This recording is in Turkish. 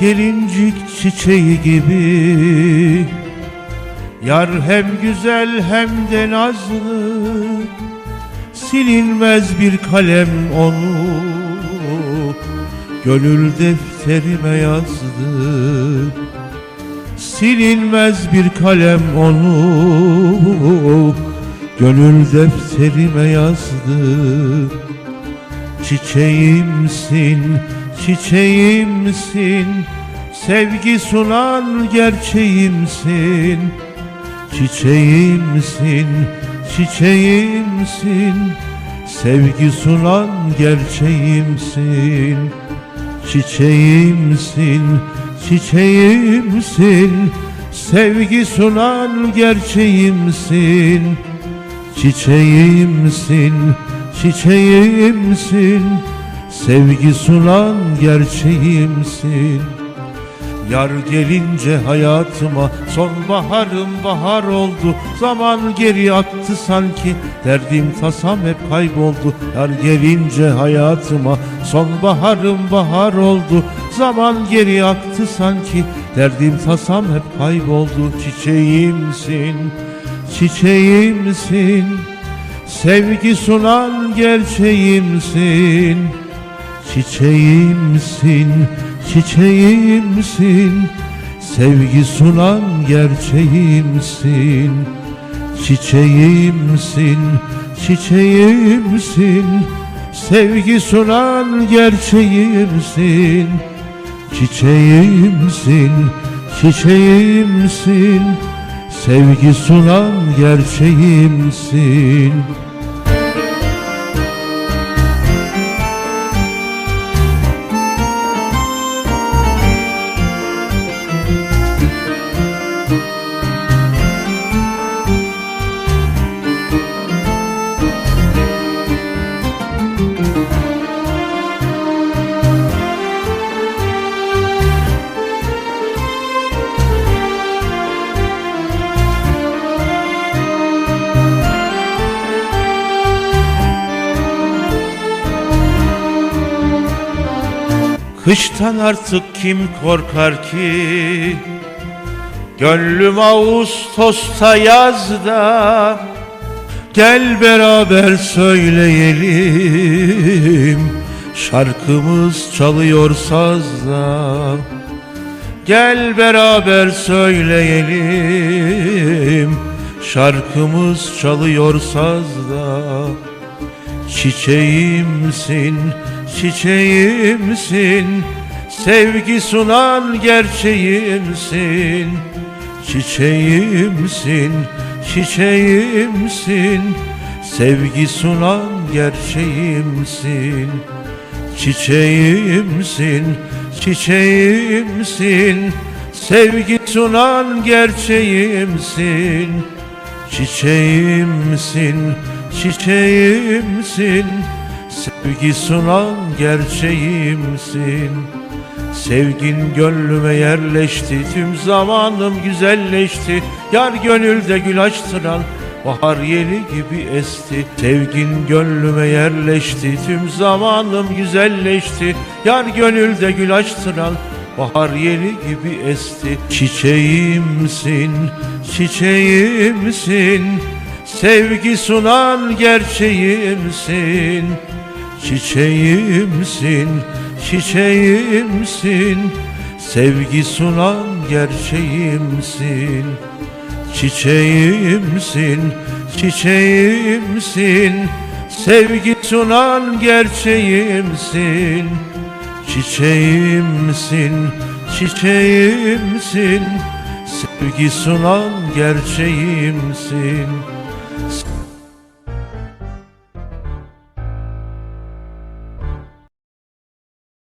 gelincik çiçeği gibi. Yar hem güzel hem de nazlı Silinmez bir kalem onu. Gönül defterime yazdı Silinmez bir kalem onu. Gönül defterime yazdı Çiçeğimsin, çiçeğimsin Sevgi sunan gerçeğimsin. Çiçeğimsin, çiçeğimsin Sevgi sunan gerçeğimsin. Çiçeğimsin, çiçeğimsin Sevgi sunan gerçeğimsin. Çiçeğimsin, çiçeğimsin Sevgi sunan gerçeğimsin. Yar gelince hayatıma sonbaharım bahar oldu. Zaman geri aktı sanki derdim tasam hep kayboldu. Yar gelince hayatıma sonbaharım bahar oldu. Zaman geri aktı sanki derdim tasam hep kayboldu. Çiçeğimsin, çiçeğimsin. Sevgi sunan gerçeğimsin Çiçeğimsin, çiçeğimsin. Sevgi sunan gerçeğimsin. Çiçeğimsin, çiçeğimsin. Sevgi sunan gerçeğimsin. Çiçeğimsin, çiçeğimsin. Sevgi sunan gerçeğimsin Kıştan artık kim korkar ki? Gönlüm Ağustos'ta yazda Gel beraber söyleyelim. Şarkımız çalıyor sazda Gel beraber söyleyelim. Şarkımız çalıyor sazda Çiçeğimsin, çiçeğimsin Sevgi sunan gerçeğimsin. Çiçeğimsin, çiçeğimsin Sevgi sunan gerçeğimsin. Çiçeğimsin, çiçeğimsin Sevgi sunan gerçeğimsin. Çiçeğimsin, çiçeğimsin Sevgi sunan gerçeğimsin. Sevgin gönlüme yerleşti Tüm zamanım güzelleşti. Yar gönülde gül açtıran Bahar yeli gibi esti. Sevgin gönlüme yerleşti Tüm zamanım güzelleşti. Yar gönülde gül açtıran Bahar yeli gibi esti. Çiçeğimsin, çiçeğimsin. Sevgi sunan gerçeğimsin Çiçeğimsin, çiçeğimsin. Sevgi sunan gerçeğimsin. Çiçeğimsin, çiçeğimsin. Sevgi sunan gerçeğimsin. Çiçeğimsin, çiçeğimsin. Sevgi sunan gerçeğimsin